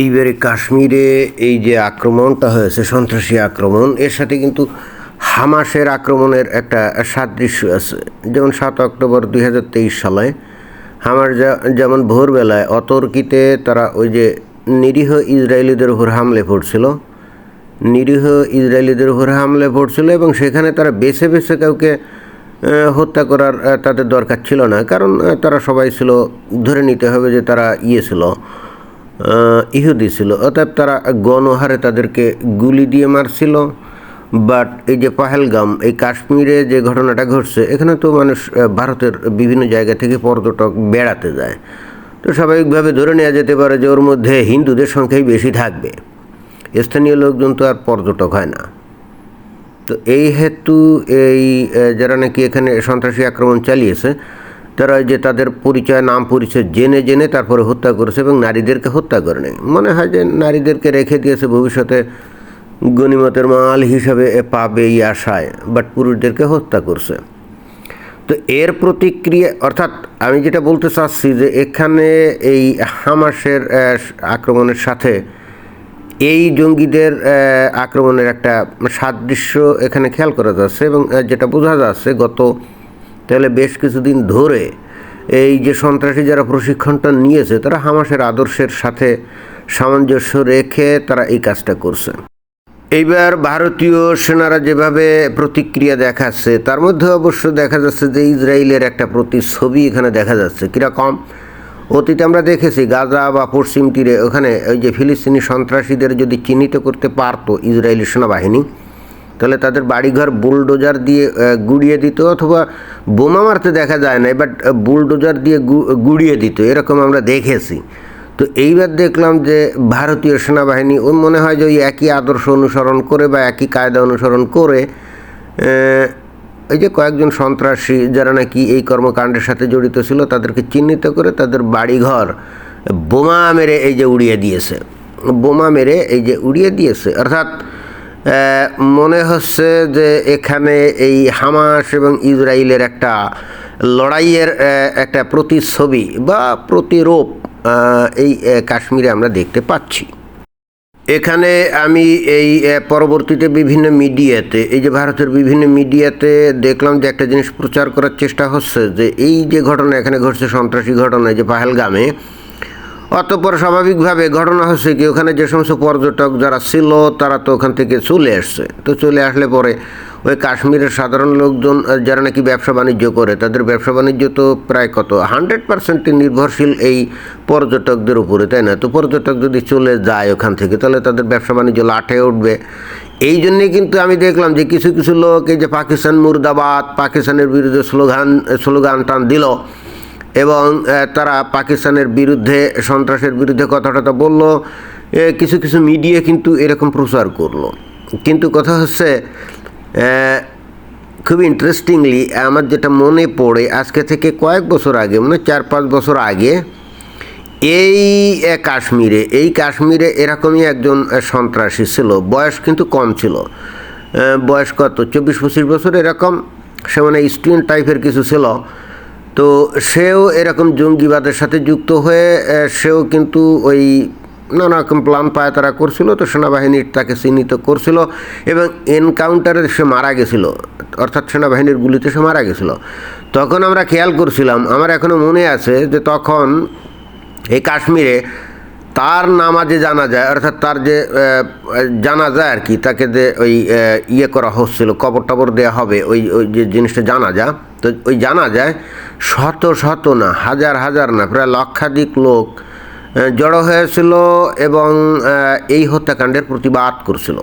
এইবারে কাশ্মীরে এই যে আক্রমণটা হয়েছে, সন্ত্রাসী আক্রমণ, এর সাথে কিন্তু হামাসের আক্রমণের একটা সাদৃশ্য আছে। যেমন সাত অক্টোবর দুই হাজার তেইশ সালে হামার যেমন ভোরবেলায় অতর্কিতে তারা ওই যে নিরীহ ইসরায়েলিদের উপর হামলে পড়ছিল, নিরীহ ইসরায়েলিদের উপর হামলে পড়ছিল এবং সেখানে তারা বেছে বেছে কাউকে হত্যা করার তাদের দরকার ছিল না। কারণ তারা সবাই ছিল, ধরে নিতে হবে যে তারা ইয়ে ছিল। ইহুদি ছিল। অতএব তারা গণহারে তাদেরকে গুলি দিয়ে মারছিল। বাট এই যে পাহেলগাম, এই কাশ্মীরে যে ঘটনাটা ঘটছে, এখানে তো মানুষ ভারতের বিভিন্ন জায়গা থেকে পর্যটক বেড়াতে যায়। তো স্বাভাবিকভাবে ধরে নেওয়া যেতে পারে যে ওর মধ্যে হিন্দুদের সংখ্যাই বেশি থাকবে। স্থানীয় লোকজন তো আর পর্যটক হয় না। তো এই হেতু এই যারা নাকি এখানে সন্ত্রাসী আক্রমণ চালিয়েছে তারা যে তাদের পরিচয়, নাম, পরিচয় জেনে জেনে তারপরে হত্যা করেছে এবং নারীদেরকে হত্যা করে নেই মনে হয় যে নারীদেরকে রেখে দিয়েছে ভবিষ্যতে গণিমতের মাল হিসাবে পাবে এই আশায় বাট পুরুষদেরকে হত্যা করছে। তো এর প্রতিক্রিয়া, অর্থাৎ আমি যেটা বলতে চাচ্ছি যে এখানে এই হামাসের আক্রমণের সাথে এই জঙ্গিদের আক্রমণের একটা সাদৃশ্য এখানে খেয়াল করা যাচ্ছে এবং যেটা বোঝা যাচ্ছে গত তাহলে বেশ কিছুদিন ধরে এই যে সন্ত্রাসী যারা প্রশিক্ষণটা নিয়েছে, তারা হামাসের আদর্শের সাথে সামঞ্জস্য রেখে তারা এই কাজটা করছে। এইবার ভারতীয় সেনারা যেভাবে প্রতিক্রিয়া দেখাচ্ছে, তার মধ্যে অবশ্য দেখা যাচ্ছে যে ইসরায়েলের একটা প্রতিচ্ছবি এখানে দেখা যাচ্ছে। কীরকম? অতীতে আমরা দেখেছি গাজা বা পশ্চিম তীরে ওখানে ওই যে ফিলিস্তিনি সন্ত্রাসীদের যদি চিহ্নিত করতে পারতো ইসরায়েলি সেনাবাহিনী তাহলে তাদের বাড়িঘর বুলডোজার দিয়ে গুড়িয়ে দিত অথবা বোমা মারতে দেখা যায় না বাট বুলডোজার দিয়ে গুড়িয়ে দিত, এরকম আমরা দেখেছি। তো এইবার দেখলাম যে ভারতীয় সেনাবাহিনী ওই মনে হয় যে ওই একই আদর্শ অনুসরণ করে বা একই কায়দা অনুসরণ করে এই যে কয়েকজন সন্ত্রাসী যারা নাকি এই কর্মকাণ্ডের সাথে জড়িত ছিল, তাদেরকে চিহ্নিত করে তাদের বাড়িঘর বোমা মেরে এই যে উড়িয়ে দিয়েছে। বোমা মেরে এই যে উড়িয়ে দিয়েছে, অর্থাৎ মনে হচ্ছে যে এখানে এই হামাস এবং ইসরায়েলের একটা লড়াইয়ের একটা প্রতিচ্ছবি বা প্রতিরূপ এই কাশ্মীরে আমরা দেখতে পাচ্ছি। এখানে আমি এই পরবর্তীতে বিভিন্ন মিডিয়াতে, এই যে ভারতের বিভিন্ন মিডিয়াতে দেখলাম যে একটা জিনিস প্রচার করার চেষ্টা হচ্ছে যে এই যে ঘটনা এখানে ঘটছে, সন্ত্রাসী ঘটনা যে পাহেলগামে অতঃপর স্বাভাবিকভাবে ঘটনা হচ্ছে কি, ওখানে যে সমস্ত পর্যটক যারা ছিল, তারা তো ওখান থেকে চলে আসছে। তো চলে আসলে পরে ওই কাশ্মীরের সাধারণ লোকজন যারা নাকি ব্যবসা বাণিজ্য করে, তাদের ব্যবসা বাণিজ্য তো প্রায় কত? হান্ড্রেড পার্সেন্ট নির্ভরশীল এই পর্যটকদের উপরে, তাই না? তো পর্যটক যদি চলে যায় ওখান থেকে, তাহলে তাদের ব্যবসা বাণিজ্য লাঠে উঠবে। এই জন্যে কিন্তু আমি দেখলাম যে কিছু কিছু লোক এই যে পাকিস্তান মুর্দাবাদ, পাকিস্তানের বিরুদ্ধে স্লোগান স্লোগান টান দিল। এবং তারা পাকিস্তানের বিরুদ্ধে, সন্ত্রাসের বিরুদ্ধে কথা টথা বলল। কিছু কিছু মিডিয়া কিন্তু এরকম প্রচার করল। কিন্তু কথা হচ্ছে খুব ইন্টারেস্টিংলি আমার যেটা মনে পড়ে, আজকে থেকে কয়েক বছর আগে মানে চার পাঁচ বছর আগে, এই কাশ্মীরে এই কাশ্মীরে এরকমই একজন সন্ত্রাসী ছিল। বয়স কিন্তু কম ছিল। বয়স কত? চব্বিশ পঁচিশ বছর এরকম। সে মানে স্টুডেন্ট টাইপের কিছু ছিল। তো সেও এরকম জঙ্গিবাদের সাথে যুক্ত হয়ে সেও কিন্তু ওই নানা রকম প্ল্যান পায়তারা করছিল, তো সেনাবাহিনীর তাকে চিহ্নিত করছিল এবং এনকাউন্টারে সে মারা গেছিল, অর্থাৎ সেনাবাহিনীর গুলিতে সে মারা গেছিল। তখন আমরা খেয়াল করছিলাম, আমার এখনও মনে আছে যে তখন এই কাশ্মীরে তার নামাজে জানা যায়, অর্থাৎ তার যে জানা যায় আর কি, তাকে যে ওই ইয়ে করা হচ্ছিল কবর টবর দেওয়া হবে, ওই ওই যে জিনিসটা জানা যা তো ওই জানা যায় শত শত না, হাজার হাজার না, প্রায় লক্ষাধিক লোক জড়ো হয়েছিল এবং এই হত্যাকাণ্ডের প্রতিবাদ করছিল।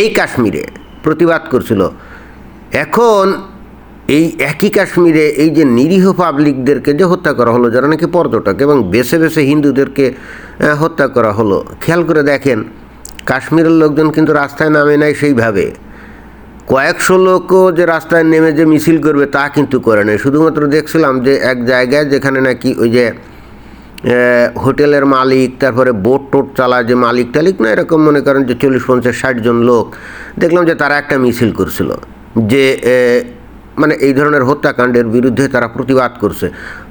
এই কাশ্মীরে প্রতিবাদ করছিল। এখন এই একই কাশ্মীরে এই যে নিরীহ পাবলিকদেরকে যে হত্যা করা হলো, যারা নাকি পর্যটক এবং বেছে বেছে হিন্দুদেরকে হত্যা করা হলো, খেয়াল করে দেখেন, কাশ্মীরের লোকজন কিন্তু রাস্তায় নামে নাই সেইভাবে। কয়েকশো লোকও যে রাস্তায় নেমে যে মিছিল করবে তা কিন্তু করে নাই। শুধুমাত্র দেখছিলাম যে এক জায়গায় যেখানে নাকি ওই যে হোটেলের মালিক, তারপরে বোট টোট চালায় যে মালিক টালিক না, এরকম মনে করেন যে চল্লিশ, পঞ্চাশ, ষাট জন লোক, দেখলাম যে তারা একটা মিছিল করছিল। যে মানে এই ধরনের হত্যাকাণ্ডের বিরুদ্ধে তারা প্রতিবাদ করছে।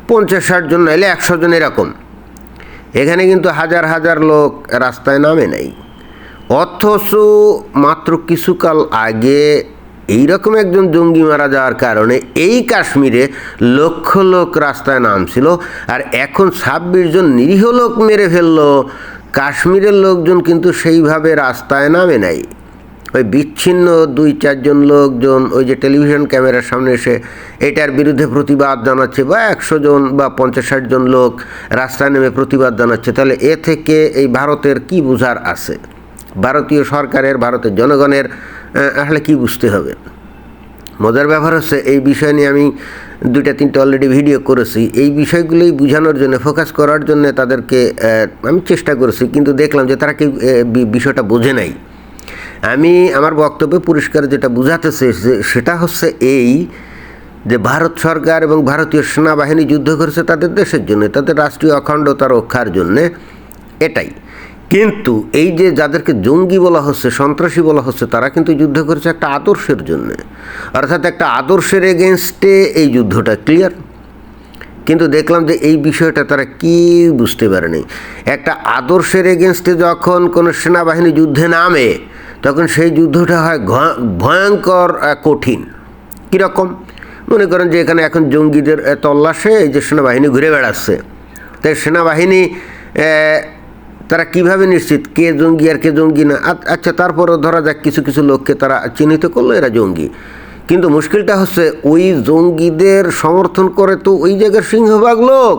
পঞ্চাশ ষাট জন নাইলে একশো জন এরকম। এখানে কিন্তু হাজার হাজার লোক রাস্তায় নামে নাই। অথচ মাত্র কিছুকাল আগে এইরকম একজন জঙ্গি মারা যাওয়ার কারণে এই কাশ্মীরে লক্ষ লোক রাস্তায় নামছিল আর এখন ছাব্বিশ জন নিরীহ লোক মেরে ফেলল। কাশ্মীরের লোকজন কিন্তু সেইভাবে রাস্তায় নামে নাই। ওই বিচ্ছিন্ন দুই, চারজন লোকজন, ওই যে টেলিভিশন ক্যামেরার সামনে এসে এটার বিরুদ্ধে প্রতিবাদ জানাচ্ছে বা একশো জন বা পঞ্চাশ ষাট জন লোক রাস্তায় নেমে প্রতিবাদ জানাচ্ছে। তাহলে এ থেকে এই ভারতের কি বোঝার আছে? ভারতীয় সরকারের, ভারতের জনগণের আসলে কি বুঝতে হবে? মজার ব্যাপার হচ্ছে এই বিষয় নিয়ে আমি দুইটা, তিনটা অলরেডি ভিডিও করেছি। এই বিষয়গুলোই বোঝানোর জন্য ফোকাস করার জন্য তাদেরকে আমি চেষ্টা করেছি, কিন্তু দেখলাম যে তারা বি- বিষয়টা বোঝে নাই। আমি আমার বক্তব্যে পরিষ্কার যেটা বোঝাতে চেয়েছি, সেটা হচ্ছে এই যে ভারত সরকার এবং ভারতীয় সেনাবাহিনী যুদ্ধ করেছে তাদের দেশের জন্য, তাদের রাষ্ট্রীয় অখণ্ডতা রক্ষার জন্যে এটাই। কিন্তু এই যে যাদেরকে জঙ্গি বলা হচ্ছে, সন্ত্রাসী বলা হচ্ছে, তারা কিন্তু যুদ্ধ করেছে একটা আদর্শের জন্য। অর্থাৎ একটা আদর্শের এগেনস্টে এই যুদ্ধটা ক্লিয়ার কিন্তু দেখলাম যে এই বিষয়টা তারা কি বুঝতে পারেনি। একটা আদর্শের এগেনস্টে যখন কোনো সেনাবাহিনী যুদ্ধে নামে তখন সেই যুদ্ধটা হয় ভয়ঙ্কর কঠিন। কীরকম? মনে করেন যে এখানে এখন জঙ্গিদের তল্লাশে, এই যে সেনাবাহিনী ঘুরে বেড়াচ্ছে। তাই সেনাবাহিনী তারা কীভাবে নিশ্চিত কে জঙ্গি আর কে জঙ্গি না? আচ্ছা তারপরও ধরা যাক কিছু কিছু লোককে তারা চিহ্নিত করল, এরা জঙ্গি। কিন্তু মুশকিলটা হচ্ছে ওই জঙ্গিদের সমর্থন করে তো ওই জায়গার সিংহভাগ লোক।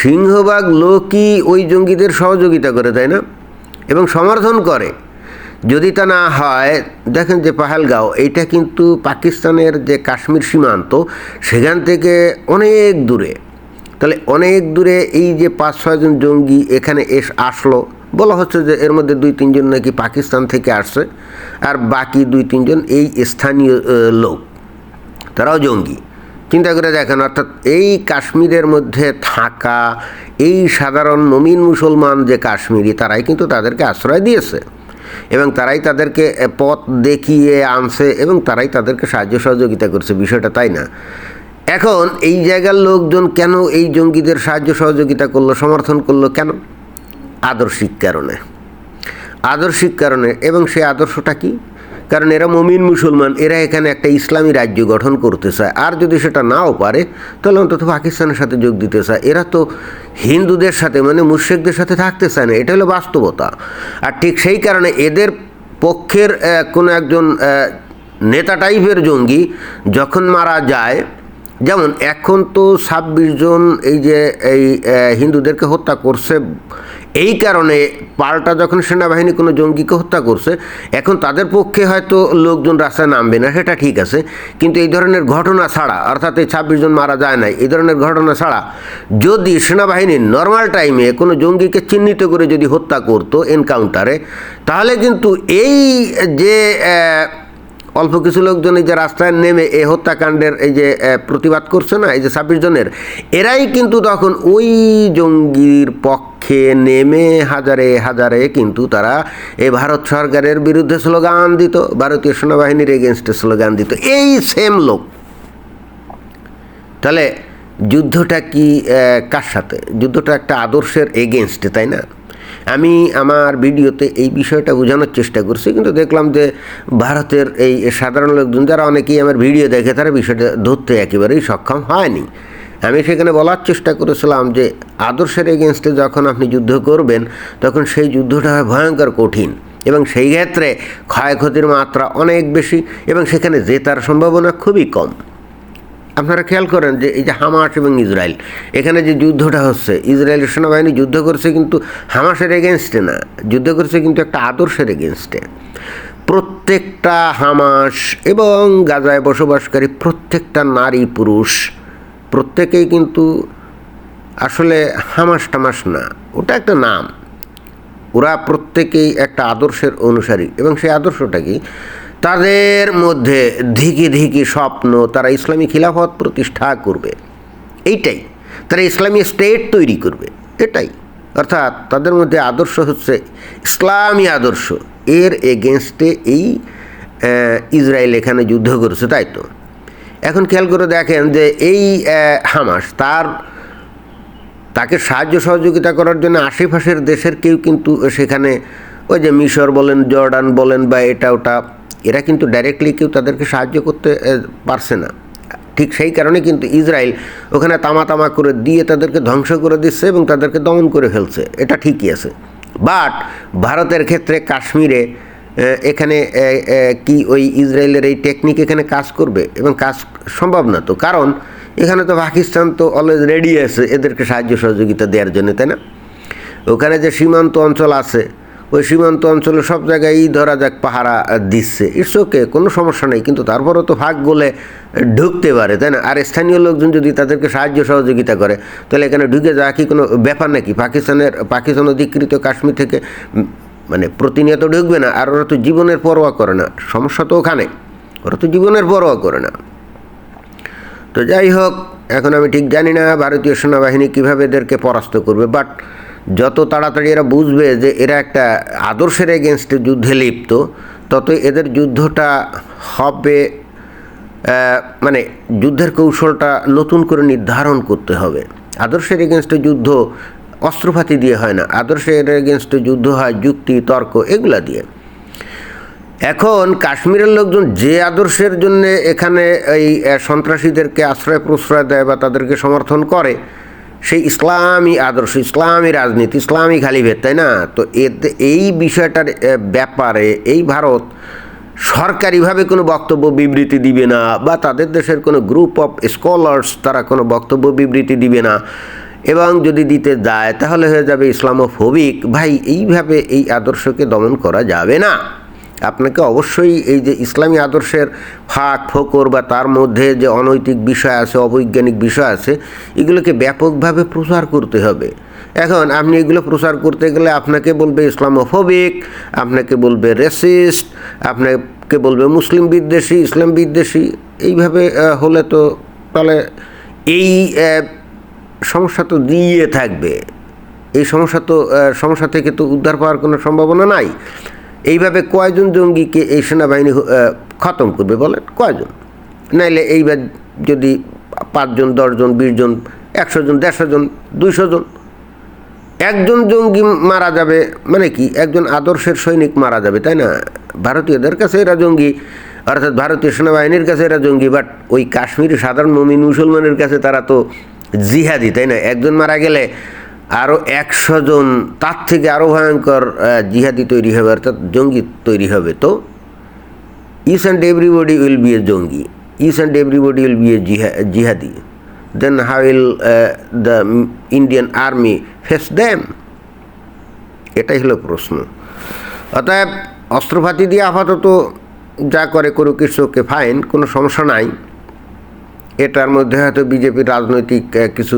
সিংহভাগ লোকই ওই জঙ্গিদের সহযোগিতা করে, তাই না? এবং সমর্থন করে। যদি তা না হয়, দেখেন যে পাহালগাঁও, এইটা কিন্তু পাকিস্তানের যে কাশ্মীর সীমান্ত, সেখান থেকে অনেক দূরে। তাহলে অনেক দূরে এই যে পাঁচ ছয়জন জঙ্গি এখানে এস, আসলো, বলা হচ্ছে যে এর মধ্যে দুই, তিনজন নাকি পাকিস্তান থেকে আসছে, আর বাকি দুই, তিনজন এই স্থানীয় লোক। তারাও জঙ্গি। চিন্তা করে দেখেন, অর্থাৎ এই কাশ্মীরের মধ্যে থাকা এই সাধারণ নমিন মুসলমান যে কাশ্মীরি, তারাই কিন্তু তাদেরকে আশ্রয় দিয়েছে। এবং তারাই তাদেরকে পথ দেখিয়ে আনছে এবং তারাই তাদেরকে সাহায্য সহযোগিতা করছে, বিষয়টা তাই না? এখন এই জায়গার লোকজন কেন এই জঙ্গিদের সাহায্য সহযোগিতা করল, সমর্থন করল কেন? আদর্শিক কারণে। আদর্শিক কারণে এবং সেই আদর্শটা কি? কারণ এরা মমিন মুসলমান, এরা এখানে একটা ইসলামী রাজ্য গঠন করতে চায়। আর যদি সেটা নাও পারে, তাহলে অন্তত পাকিস্তানের সাথে যোগ দিতে চায়। এরা তো হিন্দুদের সাথে মানে মুর্শেকদের সাথে থাকতে চায় না। এটা হলো বাস্তবতা। আর ঠিক সেই কারণে এদের পক্ষের কোনো একজন নেতা টাইপের জঙ্গি যখন মারা যায়, যেমন এখন তো ছাব্বিশ জন এই যে এই হিন্দুদেরকে হত্যা করছে এই কারণে পাল্টা যখন সেনাবাহিনী কোনো জঙ্গিকে হত্যা করছে, এখন তাদের পক্ষে হয়তো লোকজন রাস্তায় নামবে না, সেটা ঠিক আছে। কিন্তু এই ধরনের ঘটনা ছাড়া, অর্থাৎ এই ছাব্বিশ জন মারা যায় নাই, এই ধরনের ঘটনা ছাড়া যদি সেনাবাহিনী নর্মাল টাইমে কোনো জঙ্গিকে চিহ্নিত করে যদি হত্যা করতো এনকাউন্টারে তাহলে কিন্তু এই যে অল্প কিছু লোকজন এই যে রাস্তায় নেমে এই হত্যাকাণ্ডের এই যে প্রতিবাদ করছে না, এই যে ছাব্বিশ জনের, এরাই কিন্তু তখন ওই জঙ্গির পক্ষে নেমে হাজারে হাজারে কিন্তু তারা এই ভারত সরকারের বিরুদ্ধে স্লোগান দিত, ভারতীয় সেনাবাহিনীর এগেনস্টে স্লোগান দিত। এই সেম লোক। তাহলে যুদ্ধটা কি কার সাথে? যুদ্ধটা একটা আদর্শের এগেনস্টে তাই না? আমি আমার ভিডিওতে এই বিষয়টা বোঝানোর চেষ্টা করছি, কিন্তু দেখলাম যে ভারতের এই সাধারণ লোকজন, যারা অনেকেই আমার ভিডিও দেখে, তারা বিষয়টা ধরতে একেবারেই সক্ষম হয়নি। আমি সেখানে বলার চেষ্টা করেছিলাম যে আদর্শের এগেনস্টে যখন আপনি যুদ্ধ করবেন, তখন সেই যুদ্ধটা হয় ভয়ঙ্কর কঠিন এবং সেই ক্ষেত্রে ক্ষয়ক্ষতির মাত্রা অনেক বেশি এবং সেখানে জেতার সম্ভাবনা খুবই কম। আপনারা খেয়াল করেন যে এই যে হামাস এবং ইসরায়েল, এখানে যে যুদ্ধটা হচ্ছে ইসরায়েলের সেনাবাহিনী যুদ্ধ করছে কিন্তু হামাসের এগেনস্টে না, যুদ্ধ করছে কিন্তু একটা আদর্শের এগেনস্টে প্রত্যেকটা হামাস এবং গাজায় বসবাসকারী প্রত্যেকটা নারী পুরুষ, প্রত্যেকেই কিন্তু আসলে হামাস টামাস না, ওটা একটা নাম। ওরা প্রত্যেকেই একটা আদর্শের অনুসারী এবং সেই আদর্শটা কি? তাদের মধ্যে ধিকি ধিকি স্বপ্ন, তারা ইসলামী খিলাফত প্রতিষ্ঠা করবে। এইটাই। তারা ইসলামী স্টেট তৈরি করবে। এটাই। অর্থাৎ তাদের মধ্যে আদর্শ হচ্ছে ইসলামী আদর্শ। এর এগেনস্টে এই ইসরায়েল এখানে যুদ্ধ করেছে, তাই তো? এখন খেয়াল করে দেখেন যে এই হামাস তার, তাকে সাহায্য সহযোগিতা করার জন্য আশেপাশের দেশের কেউ কিন্তু সেখানে ওই যে মিশর বলেন, জর্ডান বলেন বা এটা ওটা এরা কিন্তু ডাইরেক্টলি কেউ তাদেরকে সাহায্য করতে পারছে না। ঠিক সেই কারণে কিন্তু ইসরায়েল ওখানে তামা তামা করে দিয়ে তাদেরকে ধ্বংস করে দিচ্ছে এবং তাদেরকে দমন করে ফেলছে। এটা ঠিকই আছে। বাট ভারতের ক্ষেত্রে কাশ্মীরে এখানে কি ওই ইসরায়েলের এই টেকনিক এখানে কাজ করবে? এবং কাজ সম্ভব না তো। কারণ এখানে তো পাকিস্তান তো অলওয়েজ রেডি আছে এদেরকে সাহায্য সহযোগিতা দেওয়ার জন্য, তাই না? ওখানে যে সীমান্ত অঞ্চল আছে ওই সীমান্ত অঞ্চলে সব জায়গায় ধরা যাক পাহারা দিচ্ছে। ইটস ওকে কোনো সমস্যা নেই, কিন্তু তারপরেও তো ভাগ গলে ঢুকতে পারে, তাই না? আর স্থানীয় লোকজন যদি তাদেরকে সাহায্য সহযোগিতা করে, তাহলে এখানে ঢুকে যাওয়া কি কোনো ব্যাপার নাকি? পাকিস্তানের, পাকিস্তান অধিকৃত কাশ্মীর থেকে মানে প্রতিনিয়ত ঢুকবে না, আর ওরা তো জীবনের পরোয়া করে না। সমস্যা তো ওখানে, ওরা তো জীবনের পরোয়া করে না। তো যাই হোক, এখন আমি ঠিক জানি না ভারতীয় সেনাবাহিনী কীভাবে এদেরকে পরাস্ত করবে বাট যত তাড়াতাড়ি এরা বুঝবে যে এরা একটা আদর্শের এগেনস্টে যুদ্ধে লিপ্ত, ততই এদের যুদ্ধটা হবে মানে যুদ্ধের কৌশলটা নতুন করে নির্ধারণ করতে হবে। আদর্শের এগেনস্টে যুদ্ধ অস্ত্রপাতি দিয়ে হয় না, আদর্শের এগেনস্টে যুদ্ধ হয় যুক্তি, তর্ক এগুলা দিয়ে। এখন কাশ্মীরের লোকজন যে আদর্শের জন্য এখানে এই সন্ত্রাসীদেরকে আশ্রয় প্রশ্রয় দেয় বা তাদেরকে সমর্থন করে সেই ইসলামী আদর্শ, ইসলামী রাজনীতি, ইসলামী খালিভেদ তাই না? তো এতে এই বিষয়টার ব্যাপারে এই ভারত সরকারিভাবে কোনো বক্তব্য বিবৃতি দিবে না বা তাদের দেশের কোনো গ্রুপ অফ স্কলার্স তারা কোনো বক্তব্য বিবৃতি দিবে না। এবং যদি দিতে যায় তাহলে হয়ে যাবে ইসলামোফোবিক। ভাই, এইভাবে এই আদর্শকে দমন করা যাবে না। আপনাকে অবশ্যই এই যে ইসলামী আদর্শের ফাঁক, ফোকর বা তার মধ্যে যে অনৈতিক বিষয় আছে, অবৈজ্ঞানিক বিষয় আছে, এগুলোকে ব্যাপকভাবে প্রচার করতে হবে। এখন আপনি এগুলো প্রচার করতে গেলে আপনাকে বলবে ইসলামোফোবিক, আপনাকে বলবে রেসিস্ট, আপনাকে বলবে মুসলিম বিদ্বেষী, ইসলাম বিদ্বেষী, এইভাবে হলে তো তাহলে এই সমস্যা তো দিয়ে থাকবে। এই সমস্যা তো সমস্যা থেকে তো উদ্ধার পাওয়ার কোনো সম্ভাবনা নাই। এইভাবে কয়জন জঙ্গিকে এই সেনাবাহিনী খতম করবে বলেন? কয়জন? নাইলে এইবার যদি পাঁচজন, দশজন, বিশজন একশো জন দেড়শো জন দুইশো জন একজন জঙ্গি মারা যাবে মানে কি? একজন আদর্শের সৈনিক মারা যাবে, তাই না? ভারতীয়দের কাছে এরা জঙ্গি, অর্থাৎ ভারতীয় সেনাবাহিনীর কাছে এরা জঙ্গি বাট ওই কাশ্মীরি সাধারণ মমিন মুসলমানের কাছে তারা তো জিহাদি, তাই না? একজন মারা গেলে আরও একশো জন, তার থেকে আরও ভয়ঙ্কর জিহাদি তৈরি হবে, অর্থাৎ জঙ্গি তৈরি হবে। তো each and everybody will be a জঙ্গি each and everybody will be a জিহা, জিহাদি। Then how will the Indian army face them এটাই হলো প্রশ্ন। অতএব অস্ত্রপাতি দিয়ে আপাতত যা করে করুক ইটসোকে ফাইন কোনো সমস্যা নাই। এটার মধ্যে হয়তো বিজেপির রাজনৈতিক কিছু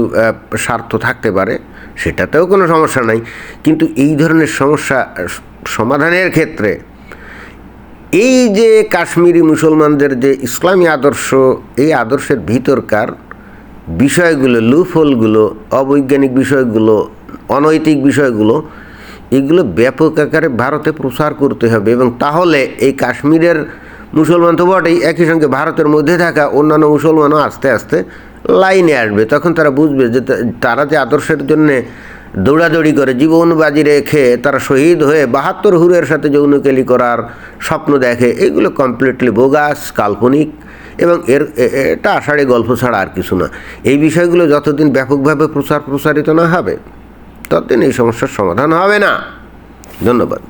স্বার্থ থাকতে পারে, সেটাতেও কোনো সমস্যা নাই। কিন্তু এই ধরনের সমস্যা সমাধানের ক্ষেত্রে এই যে কাশ্মীরি মুসলমানদের যে ইসলামী আদর্শ, এই আদর্শের ভিতরকার বিষয়গুলো লুফলগুলো অবৈজ্ঞানিক বিষয়গুলো, অনৈতিক বিষয়গুলো, এগুলো ব্যাপক আকারে ভারতে প্রচার করতে হবে এবং তাহলে এই কাশ্মীরের মুসলমান তো বটেই একই সঙ্গে ভারতের মধ্যে থাকা অন্যান্য মুসলমানও আস্তে আস্তে লাইনে আসবে। তখন তারা বুঝবে যে তারা যে আদর্শের জন্যে দৌড়াদৌড়ি করে, জীবন বাজি রেখে তারা শহীদ হয়ে বাহাত্তর হুরের সাথে যৌনকেলি করার স্বপ্ন দেখে, এগুলো কমপ্লিটলি বোগাস কাল্পনিক এবং এর এটা আষাঢ়ে গল্প ছাড়া আর কিছু না। এই বিষয়গুলো যতদিন ব্যাপকভাবে প্রচার প্রসারিত না হবে, ততদিন এই সমস্যার সমাধান হবে না। ধন্যবাদ।